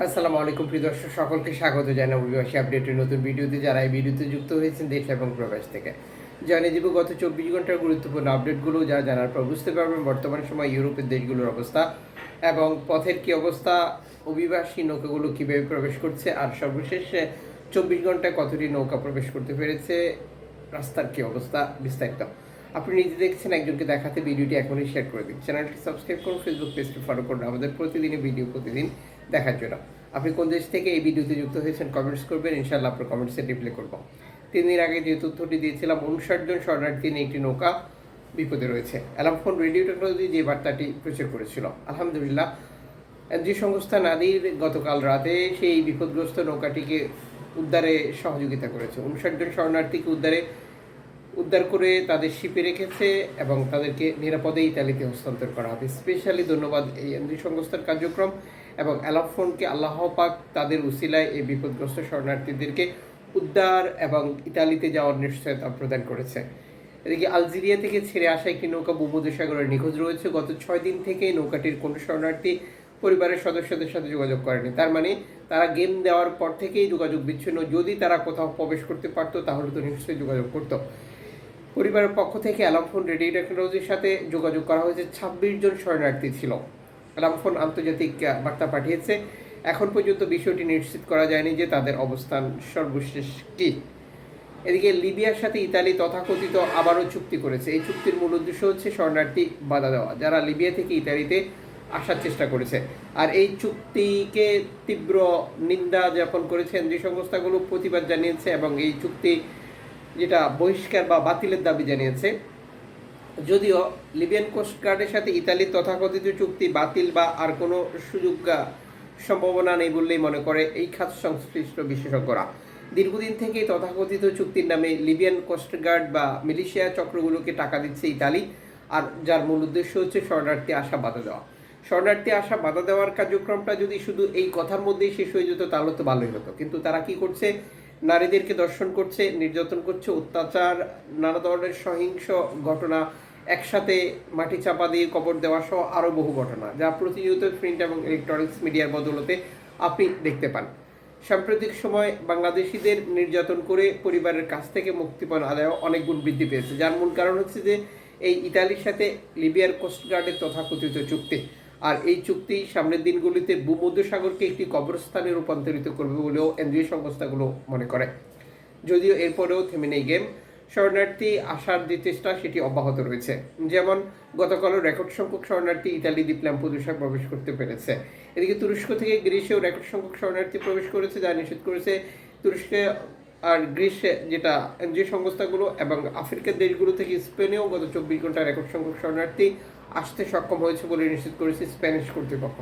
আসসালামু আলাইকুম প্রিয় দর্শক, সকলকে স্বাগত জানাই অভিবাসী আপডেটের নতুন ভিডিওতে। যারা এই ভিডিওতে যুক্ত হয়েছেন দেশ এবং প্রবাস থেকে, জানিয়ে দিব গত চব্বিশ ঘণ্টার গুরুত্বপূর্ণ আপডেটগুলো যা জানার পর বুঝতে পারবেন বর্তমান সময় ইউরোপের দেশগুলোর অবস্থা এবং পথের কি অবস্থা, অভিবাসী নৌকাগুলো কীভাবে প্রবেশ করছে, আর সর্বশেষ চব্বিশ ঘন্টায় কতটি নৌকা প্রবেশ করতে পেরেছে, রাস্তার কি অবস্থা বিস্তারিত। আপনি নিজে দেখছেন, একজনকে দেখাতে ভিডিওটি এখনই শেয়ার করে দিন। চ্যানেলটি সাবস্ক্রাইব করুন ফেসবুক পেজটি ফলো করুন। আমাদের প্রতিদিনই ভিডিও প্রতিদিন দেখার জন্য। আপনি কোন দেশ থেকে এই ভিডিওতে যুক্ত হয়েছেন কমেন্টস করবেন, ইনশাআল্লাহ আপনার কমেন্টসে রিপ্লাই করব। তিন দিন আগে যে তথ্যটি দিয়েছিলাম, উনষাট জন শরণার্থী নিয়ে একটি নৌকা বিপদে রয়েছে। অ্যালামফোন রেডিও টেকনোলজি যে বার্তাটি প্রচার করেছিল। আলহামদুলিল্লাহ যে সংস্থা নাদির গতকাল রাতে সেই বিপদগ্রস্ত নৌকাটিকে উদ্ধারে সহযোগিতা করেছে। উনষাট জন শরণার্থীকে উদ্ধারে উদ্ধার করে তাদের শিপে রেখেছে এবং তাদেরকে নিরাপদে ইতালিতে হস্তান্তর করা হবে। স্পেশালি ধন্যবাদ এই এনজি সংস্থার কার্যক্রম এবং অ্যালাফোনকে আল্লাহ পাক তাদের উসিলায় এই বিপদগ্রস্ত শরণার্থীদেরকে উদ্ধার এবং ইতালিতে যাওয়ার নিশ্চয়তা প্রদান করেছে। এদিকে আলজেরিয়া থেকে ছেড়ে আসা একটি নৌকা ভূমধ্যসাগরে নিখোঁজ রয়েছে। গত ছয় দিন থেকে নৌকাটির কোনো শরণার্থী পরিবারের সদস্যদের সাথে যোগাযোগ করেনি। তার মানে তারা গেম দেওয়ার পর থেকেই যোগাযোগ বিচ্ছিন্ন। যদি তারা কোথাও প্রবেশ করতে পারতো তাহলে তো নিশ্চয়ই যোগাযোগ করতো। পরিবারের পক্ষ থেকে অ্যালামফোন রেডিও টেকনোলজির সাথে যোগাযোগ করা হয়েছে। ছাব্বিশ জন শরণার্থী ছিল। অ্যালামফোন আন্তর্জাতিক বার্তা পাঠিয়েছে। এখন পর্যন্ত বিষয়টি নিশ্চিত করা যায়নি যে তাদের অবস্থান সর্বশেষ কী। এদিকে লিবিয়ার সাথে ইতালি তথাকথিত আবারও চুক্তি করেছে। এই চুক্তির মূল উদ্দেশ্য হচ্ছে শরণার্থী বাধা দেওয়া, যারা লিবিয়া থেকে ইতালিতে আসার চেষ্টা করেছে। আর এই চুক্তিকে তীব্র নিন্দা জ্ঞাপন করেছেন যে সংস্থাগুলো প্রতিবাদ জানিয়েছে এবং এই চুক্তি যেটা বহিষ্কার বা বাতিলের দাবি জানিয়েছে। যদিও লিবিয়ান কোস্টগার্ডের সাথে ইতালির তথাকথিত চুক্তি বাতিল বা আর কোনো সুযোগ সম্ভাবনা নেই বললেই মনে করে এই খাত সংশ্লিষ্ট বিশেষজ্ঞরা। দীর্ঘদিন থেকেই তথাকথিত চুক্তির নামে লিবিয়ান কোস্টগার্ড বা মিলিশিয়া চক্রগুলোকে টাকা দিচ্ছে ইতালি, আর যার মূল উদ্দেশ্য হচ্ছে শরণার্থী আসা বাধা দেওয়া। শরণার্থী আসা বাধা দেওয়ার কার্যক্রমটা যদি শুধু এই কথার মধ্যেই শেষ হয়ে যেত, তাহলে তো ভালোই হতো। কিন্তু তারা কি করছে? নারীদেরকে দর্শন করছে, নির্যাতন করছে, অত্যাচার, নানা ধরনের সহিংস ঘটনা একসাথে মাটি চাপা দিয়ে কবর দেওয়া সহ আরও বহু ঘটনা, যা প্রতিনিয়ত প্রিন্ট এবং ইলেকট্রনিক্স মিডিয়ার বদলতে আপনি দেখতে পান। সাম্প্রতিক সময় বাংলাদেশিদের নির্যাতন করে পরিবারের কাছ থেকে মুক্তিপণ আদায় অনেক গুণ বৃদ্ধি পেয়েছে, যার মূল কারণ হচ্ছে যে এই ইতালির সাথে লিবিয়ার কোস্টগার্ডের তথাকথিত চুক্তি। আর এই চুক্তি সামনের দিনগুলিতে ভূমধ্যসাগরকে একটি কবরস্থানে রূপান্তরিত করবে বলেও এনজিও সংস্থাগুলো মনে করে। যদিও এরপরেও থেমে নেই গেম, শরণার্থী আসার যে চেষ্টা সেটি অব্যাহত রয়েছে। যেমন, গতকালও রেকর্ড সংখ্যক শরণার্থী ইতালি দ্বীপ ল্যাম্পুদুসা প্রবেশ করতে পেরেছে। এদিকে তুরস্ক থেকে গ্রিসেও রেকর্ড সংখ্যক শরণার্থী প্রবেশ করেছে, যা নিষেধ করেছে তুরস্কে আর গ্রীষ্মে যেটা যে সংস্থাগুলো এবং আফ্রিকার দেশগুলো থেকে স্পেনেও গত চব্বিশ ঘণ্টা রেকর্ড সংখ্যক শরণার্থী আসতে সক্ষম হয়েছে বলে নিশ্চিত করেছে স্প্যানিশ কর্তৃপক্ষ।